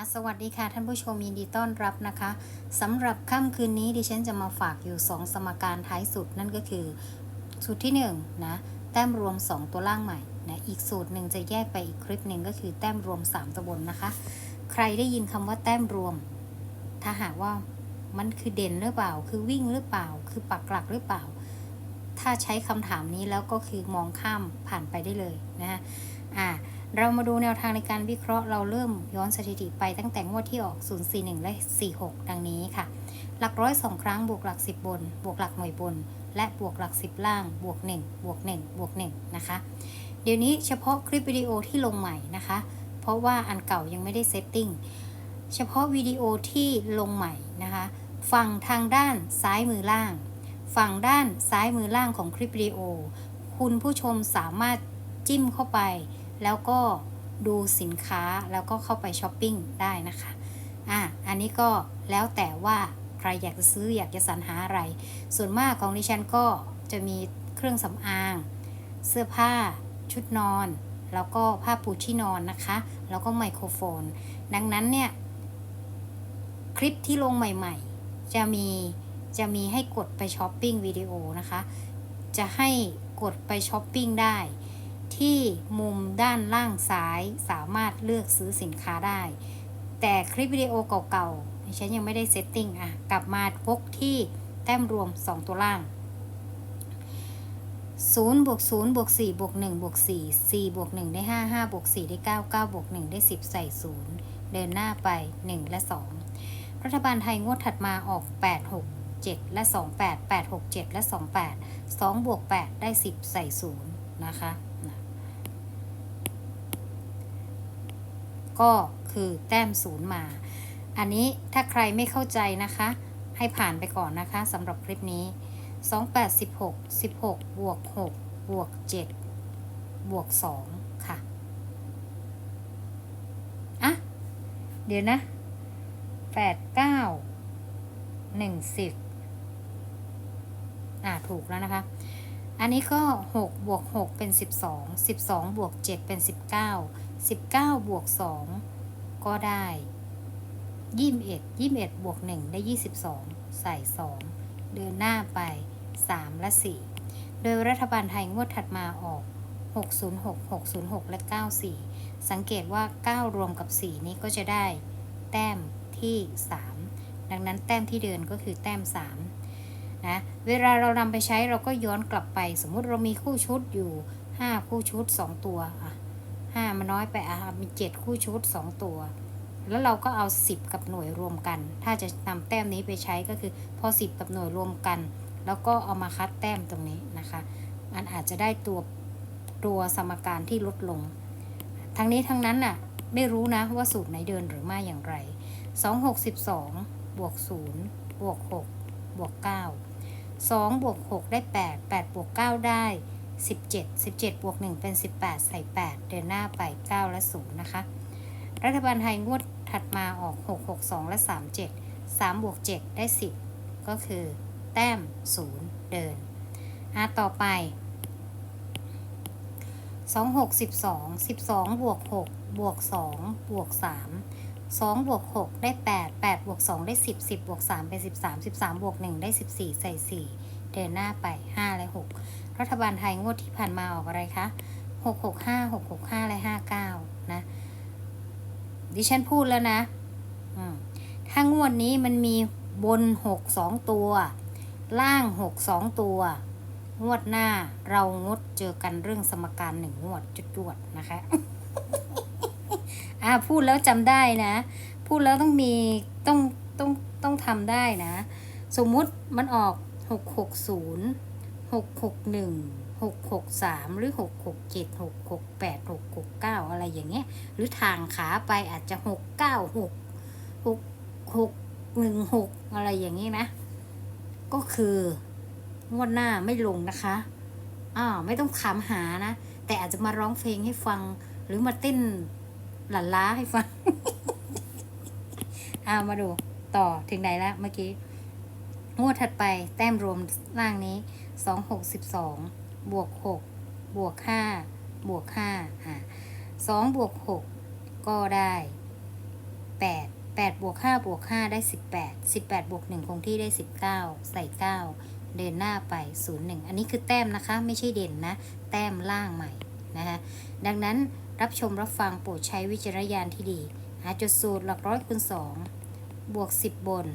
ะสวัสดีค่ะท่านผู้ชมยินดีต้อนรับนะคะสำหรับค่ำคืนนี้ดิฉันจะมาฝากอยู่ 2 สมการท้ายสุดนั่นก็คือ สูตรที่1นงนะแต้มรวม 2 ตัวล่างใหม่นะอีกสูตรหนึ่งจะแยกไปอีกคลิปหนึ่งก็คือแต้มรวม 3ตัวบนนะคะ ใครได้ยินคำว่าแต้มรวม ถ้าหากว่ามันคือเด่นหรือเปล่า คือวิ่งหรือเปล่า คือปักหลักหรือเปล่า ถ้าใช้คำถามนี้แล้วก็คือมองข้ามผ่านไปได้เลยนะอ่า เรามาดูแนวทางในการวิเคราะห์เราเริ่มย้อนสถิติไปตั้งแต่งวดที่ออก 041 และ 46 ดังนี้ค่ะ หลักร้อยสองครั้งบวกหลัก 10 บน บวกหลักหน่วยบน และบวกหลัก 10 ล่าง บวก 1 บวก 1 บวก 1 นะคะ เดี๋ยวนี้เฉพาะคลิปวิดีโอที่ลงใหม่นะคะ เพราะว่าอันเก่ายังไม่ได้เซตติ้ง เฉพาะวิดีโอที่ลงใหม่นะคะ ฝั่งทางด้านซ้ายมือล่าง ฝั่งด้านซ้ายมือล่างของคลิปวิดีโอ คุณผู้ชมสามารถจิ้มเข้าไป แล้วก็ดูสินค้าแล้วก็เข้าไปช้อปปิ้งได้นะคะอะอันนี้ก็แล้วแต่ว่าใครอยากจะซื้ออยากจะสรรหาอะไร ส่วนมากของดิฉันก็จะมีเครื่องสำอาง เสื้อผ้า ชุดนอน แล้วก็ผ้าปูที่นอนนะคะ แล้วก็ไมโครโฟน ดังนั้นเนี่ย คลิปที่ลงใหม่ๆ จะมีจะมีให้กดไปช้อปปิ้งวิดีโอนะคะ จะให้กดไปช้อปปิ้งได้ ที่มุมด้านล่างซ้ายสามารถเลือกซื้อสินค้าได้ แต่คลิปวิดีโอเก่าๆฉันยังไม่ได้เซตติ้งอะกลับมาพกที่แต้มรวม 2 ตัวล่าง0บวก0บวก4บวก1บวก4 4บวก1ได้ 5 5บวก4ได้ 9 9บวก1ได้ 10 ใส่ 0 เดินหน้าไป 1 และ 2 รัฐบาลไทยงวดถัดมาออก 8 6 7 และ 28 8 6 7 และ 28 2บวก8ได้ 10 ใส่ 0 นะคะนะ ก็คือแต้มศูนย์มา อันนี้ถ้าใครไม่เข้าใจนะคะ ให้ผ่านไปก่อนนะคะสำหรับคลิปนี้ 28 16 16 บวก 6 บวก 7 บวก 2 ค่ะ อะ เดี๋ยวนะ 8 9 1 10 อะถูกแล้วนะคะ อันนี้ก็ 6 บวก 6 เป็น 12 12 บวก 7 เป็น 19 19 บวก 2 ก็ได้ 21 21 บวก 1 ได้ 22 ใส่ 2 เดินหน้าไป 3 และ 4 โดยรัฐบาลไทยงวดถัดมาออก 606 606 และ 94 สังเกตว่า 9 รวมกับ 4 นี้ก็จะได้ แต้มที่ 3 ดังนั้นแต้มที่เดินก็คือแต้ม 3 นะเวลาเรานำไปใช้เราก็ย้อนกลับไป สมมุติเรามีคู่ชุดอยู่ 5 คู่ชุด 2 ตัวอะ5มันน้อยไปอะมี 7 คู่ชุด 2 ตัว แล้วเราก็เอา 10 กับหน่วยรวมกัน ถ้าจะนำแต้มนี้ไปใช้ก็คือพอ 10 กับหน่วยรวมกัน แล้วก็เอามาคัดแต้มตรงนี้นะคะมันอาจจะได้ตัวตัวสมการที่ลดลง ทั้งนี้ทั้งนั้นน่ะไม่รู้นะว่าสูตรไหนเดินหรือไม่อย่างไร 2 6 12บวก 0 บวก 6 บวก 9 2บวก6ได้ 8 8บวก9ได้ 17 17บวก1เป็น 18 ใส่ 8 เดินหน้าไป 9 และ 0 นะคะ รัฐบาลไทยงวดถัดมาออก 6 6 2 และ 37 3บวก7ได้ 10 ก็คือ แต้ม 0 เดินอะต่อไป 2 6 12 12บวก6บวก2บวก3 2บวก6ได้ 8 8บวก2ได้ 10 10บวก3เป็น 13 13บวก1ได้ 14 ใส่ 4 เดินหน้าไป 5 และ 6 รัฐบาลไทยงวดที่ผ่านมาออกอะไรคะ 6 6 5 6 6 5 และ 59 นะ ดิฉันพูดแล้วนะ ถ้างวดนี้มันมีบน 6 2 ตัว ล่าง 6 2 ตัว งวดหน้าเรางดเจอกันเรื่องสมการหนึ่งงวดจุดจวดๆนะคะ อ่าพูดแล้วจำได้นะ พูดแล้วต้องมีต้องต้องต้องทำได้นะ สมมุติมันออกหกหกศูนย์หกหกหนึ่งหกหกสามหรือหกหกเจ็ดหกหกแปดหกหกเก้าอะไรอย่างเงี้ย หรือทางขาไปอาจจะหกเก้าหกหกหนึ่งหกอะไรอย่างงี้นะ ก็คืองวดหน้าไม่ลงนะคะอ้าไม่ต้องขามหานะ แต่อาจจะมาร้องเพลงให้ฟังหรือมาเต้น หลั่นล้าให้ฟังเอามาดูต่อถึงไหนแล้วเมื่อกี้ งวดถัดไปแต้มรวมล่างนี้สองหกสิบสองบวกหกบวกห้าบวกห้าอะสองบวกหกก็ได้8 8บวก5บวก5ได้18 18บแปดบวก1คงที่ได้19ใส่9เดินหน้าไป01อันนี้คือแต้มนะคะ ไม่ใช่เด่นนะ แต้มล่างใหม่นะคะดังนั้น รับชมรับฟังโปรดใช้วิจารณญาณที่ดี หาจุดสูตรหลักร้อยคูณ2บวก10บน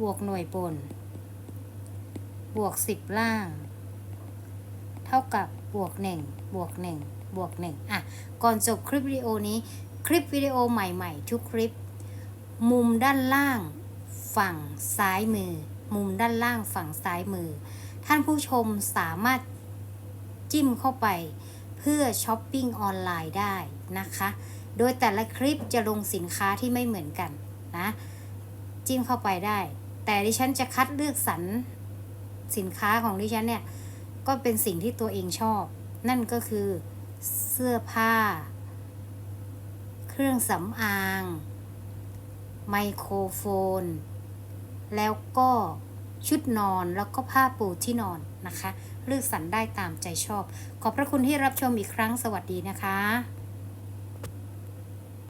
บวกหน่วยบน บวก10ล่าง เท่ากับบวก1บวก1บวก1อะ ก่อนจบคลิปวิดีโอนี้ คลิปวิดีโอใหม่ๆ ทุกคลิป มุมด้านล่าง ฝั่งซ้ายมือ มุมด้านล่างฝั่งซ้ายมือ ท่านผู้ชมสามารถจิ้มเข้าไป เพื่อช้อปปิ้งออนไลน์ได้นะคะ โดยแต่ละคลิปจะลงสินค้าที่ไม่เหมือนกันนะจิ้มเข้าไปได้ แต่ดิฉันจะคัดเลือกสรรสินค้าของดิฉันเนี่ย ก็เป็นสิ่งที่ตัวเองชอบ นั่นก็คือเสื้อผ้า เครื่องสำอาง ไมโครโฟน แล้วก็ชุดนอนแล้วก็ผ้าปูที่นอนนะคะ เลือกสรรได้ตามใจชอบ ขอบพระคุณที่รับชมอีกครั้งสวัสดีนะคะ